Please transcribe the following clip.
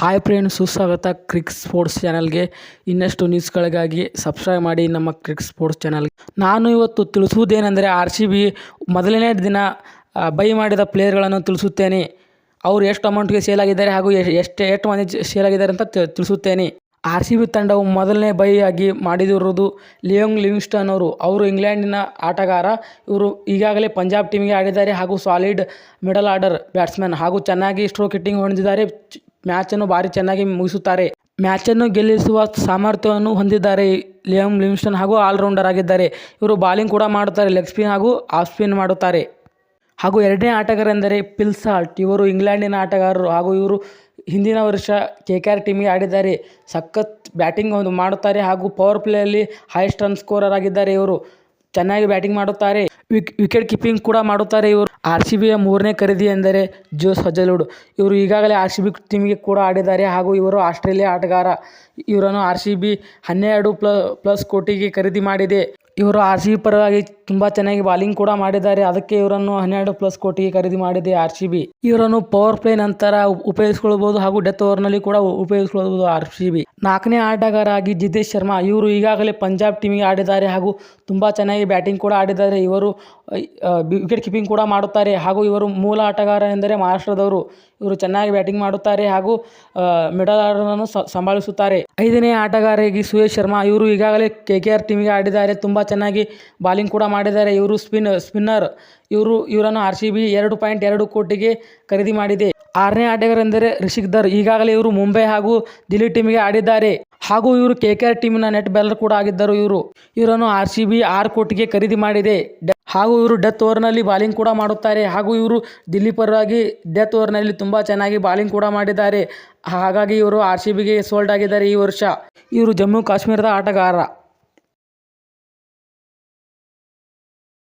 Hi friends, ಸುಸ್ವಾಗತ ಕ್ರಿಕ್ sports ಚಾನಲ್ಗೆ ಇನ್ನಷ್ಟು ನ್ಯೂಸ್ಗಳಿಗಾಗಿ ಸಬ್ಸ್ಕ್ರೈಬ್ ಮಾಡಿ ನಮ್ಮ ಕ್ರಿಕ್ ಸ್ಪೋರ್ಟ್ಸ್ ಚಾನಲ್. ನಾನು ಇವತ್ತು ತಿಳಿಸುವುದೇನೆಂದರೆ ಆರ್ ಸಿ ಬಿ ಮೊದಲನೇ ದಿನ ಬೈ ಮಾಡಿದ ಪ್ಲೇಯರ್ಗಳನ್ನು ತಿಳಿಸುತ್ತೇನೆ. ಅವರು ಎಷ್ಟು ಅಮೌಂಟ್ಗೆ ಸೇಲ್ ಆಗಿದ್ದಾರೆ ಹಾಗೂ ಎಷ್ಟು ಎಷ್ಟು ಮಂದಿ ಸೇಲ್ ಆಗಿದ್ದಾರೆ ಅಂತ ತಿಳಿಸುತ್ತೇನೆ. ಆರ್ ಸಿ ಬಿ ತಂಡವು ಮೊದಲನೇ ಬೈ ಆಗಿ ಮಾಡಿದಿರುವುದು ಲಿಯೋಂಗ್ ಲಿವಿಂಗ್ಸ್ಟನ್ ಅವರು. ಅವರು ಇಂಗ್ಲೆಂಡಿನ ಆಟಗಾರ. ಇವರು ಈಗಾಗಲೇ ಪಂಜಾಬ್ ಟೀಮಿಗೆ ಆಡಿದ್ದಾರೆ ಹಾಗೂ ಸಾಲಿಡ್ ಮಿಡಲ್ ಆರ್ಡರ್ ಬ್ಯಾಟ್ಸ್ಮನ್ ಹಾಗೂ ಚೆನ್ನಾಗಿ ಸ್ಟ್ರೋಕ್ ಹಿಟ್ಟಿಂಗ್ ಹೊಂದಿದ್ದಾರೆ. ಮ್ಯಾಚನ್ನು ಭಾರಿ ಚೆನ್ನಾಗಿ ಮುಗಿಸುತ್ತಾರೆ. ಮ್ಯಾಚನ್ನು ಗೆಲ್ಲಿಸುವ ಸಾಮರ್ಥ್ಯವನ್ನು ಹೊಂದಿದ್ದಾರೆ ಲಿಯಮ್ ಲಿಮ್ಸ್ಟನ್ ಹಾಗೂ ಆಲ್ರೌಂಡರ್ ಆಗಿದ್ದಾರೆ. ಇವರು ಬಾಲಿಂಗ್ ಕೂಡ ಮಾಡುತ್ತಾರೆ, ಲೆಗ್ ಸ್ಪಿನ್ ಹಾಗೂ ಆಫ್ ಸ್ಪಿನ್ ಮಾಡುತ್ತಾರೆ. ಹಾಗೂ ಎರಡನೇ ಆಟಗಾರೆಂದರೆ ಪಿಲ್ಸಾಲ್ಟ್ ಇವರು ಇಂಗ್ಲೆಂಡಿನ ಆಟಗಾರರು ಹಾಗೂ ಇವರು ಹಿಂದಿನ ವರ್ಷ ಕೆ ಕೆ ಆರ್ ಟೀಮಿಗೆ ಆಡಿದ್ದಾರೆ. ಸಖತ್ ಬ್ಯಾಟಿಂಗ್ ಒಂದು ಮಾಡುತ್ತಾರೆ ಹಾಗೂ ಪವರ್ ಪ್ಲೇಯಲ್ಲಿ ಹೈಯೆಸ್ಟ್ ರನ್ ಸ್ಕೋರರ್ ಆಗಿದ್ದಾರೆ ಇವರು. ಚೆನ್ನಾಗಿ ಬ್ಯಾಟಿಂಗ್ ಮಾಡುತ್ತಾರೆ. ವಿಕೆಟ್ ಕೀಪಿಂಗ್ ಕೂಡ ಮಾಡುತ್ತಾರೆ ಇವರು. ಆರ್ ಸಿ ಬಿಯ ಮೂರನೇ ಖರೀದಿ ಎಂದರೆ ಜೋಸ್ ಹಜಲುಡ್. ಇವರು ಈಗಾಗಲೇ ಆರ್ ಸಿ ಬಿ ಟೀಮಿಗೆ ಕೂಡ ಆಡಿದ್ದಾರೆ ಹಾಗೂ ಇವರು ಆಸ್ಟ್ರೇಲಿಯಾ ಆಟಗಾರ. ಇವರನ್ನು ಆರ್ ಸಿ ಬಿ ಹನ್ನೆರಡು ಪ್ಲ ಪ್ಲಸ್ ಕೋಟಿಗೆ ಖರೀದಿ ಮಾಡಿದೆ. ಇವರು ಆರ್ ಸಿ ಬಿ ಪರವಾಗಿ ತುಂಬ ಚೆನ್ನಾಗಿ ಬಾಲಿಂಗ್ ಕೂಡ ಮಾಡಿದ್ದಾರೆ. ಅದಕ್ಕೆ ಇವರನ್ನು ಹನ್ನೆರಡು ಪ್ಲಸ್ ಕೋಟಿಗೆ ಖರೀದಿ ಮಾಡಿದೆ ಆರ್ ಸಿ ಬಿ ಇವರನ್ನು ಪವರ್ ಪ್ಲೇ ನಂತರ ಉಪಯೋಗಿಸಿಕೊಳ್ಳಬಹುದು ಹಾಗೂ ಡೆತ್ ಓವರ್ನಲ್ಲಿ ಕೂಡ ಉಪಯೋಗಿಸಿಕೊಳ್ಳಬಹುದು ಆರ್ ಸಿ ಬಿ ನಾಲ್ಕನೇ ಆಟಗಾರ ಆಗಿ ಜಿತೇಶ್ ಶರ್ಮಾ. ಇವರು ಈಗಾಗಲೇ ಪಂಜಾಬ್ ಟೀಮಿಗೆ ಆಡಿದ್ದಾರೆ ಹಾಗೂ ತುಂಬ ಚೆನ್ನಾಗಿ ಬ್ಯಾಟಿಂಗ್ ಕೂಡ ಆಡಿದ್ದಾರೆ. ಇವರು ವಿಕೆಟ್ ಕೀಪಿಂಗ್ ಕೂಡ ಮಾಡುತ್ತಾರೆ ಹಾಗೂ ಇವರು ಮೂಲ ಆಟಗಾರ ಎಂದರೆ ಮಹಾರಾಷ್ಟ್ರದವರು. ಇವರು ಚೆನ್ನಾಗಿ ಬ್ಯಾಟಿಂಗ್ ಮಾಡುತ್ತಾರೆ ಹಾಗೂ ಮಿಡಲ್ ಆರ್ಡರನ್ನು ಸಂಭಾಳಿಸುತ್ತಾರೆ. ಐದನೇ ಆಟಗಾರರಿಗೆ ಸುರೇಶ್ ಶರ್ಮಾ. ಇವರು ಈಗಾಗಲೇ ಕೆ ಕೆ ಆರ್ ಟೀಮಿಗೆ ಆಡಿದ್ದಾರೆ. ತುಂಬ ಚೆನ್ನಾಗಿ ಬಾಲಿಂಗ್ ಕೂಡ ಮಾಡಿದ್ದಾರೆ ಇವರು ಸ್ಪಿನ್, ಸ್ಪಿನ್ನರ್. ಇವರು, ಇವರನ್ನು ಆರ್ ಸಿ ಎರಡು ಪಾಯಿಂಟ್ ಎರಡು ಕೋಟಿಗೆ ಖರೀದಿ ಮಾಡಿದೆ. ಆರನೇ ಆಟಗಾರೆಂದರೆ ರಿಷಿಕ್ ದರ್ ಈಗಾಗಲೇ ಇವರು ಮುಂಬೈ ಹಾಗೂ ದಿಲ್ಲಿ ಟೀಮಿಗೆ ಆಡಿದ್ದಾರೆ. ಹಾಗೂ ಇವರು ಕೆ ಕೆ ಆರ್ ಟೀಮಿನ ನೆಟ್ ಬ್ಯಾಲರ್ ಕೂಡ ಆಗಿದ್ದರು ಇವರು. ಇವರನ್ನು ಆರ್ ಸಿ ಬಿ ಆರು ಕೋಟಿಗೆ ಖರೀದಿ ಮಾಡಿದೆ. ಹಾಗೂ ಇವರು ಡೆತ್ ಓವರ್ನಲ್ಲಿ ಬಾಲಿಂಗ್ ಕೂಡ ಮಾಡುತ್ತಾರೆ. ಹಾಗೂ ಇವರು ದಿಲ್ಲಿ ಪರವಾಗಿ ಡೆತ್ ಓವರ್ನಲ್ಲಿ ತುಂಬ ಚೆನ್ನಾಗಿ ಬಾಲಿಂಗ್ ಕೂಡ ಮಾಡಿದ್ದಾರೆ. ಹಾಗಾಗಿ ಇವರು ಆರ್ ಸಿ ಬಿಗೆ ಸೋಲ್ಡ್ ಆಗಿದ್ದಾರೆ ಈ ವರ್ಷ. ಇವರು ಜಮ್ಮು ಕಾಶ್ಮೀರದ ಆಟಗಾರ.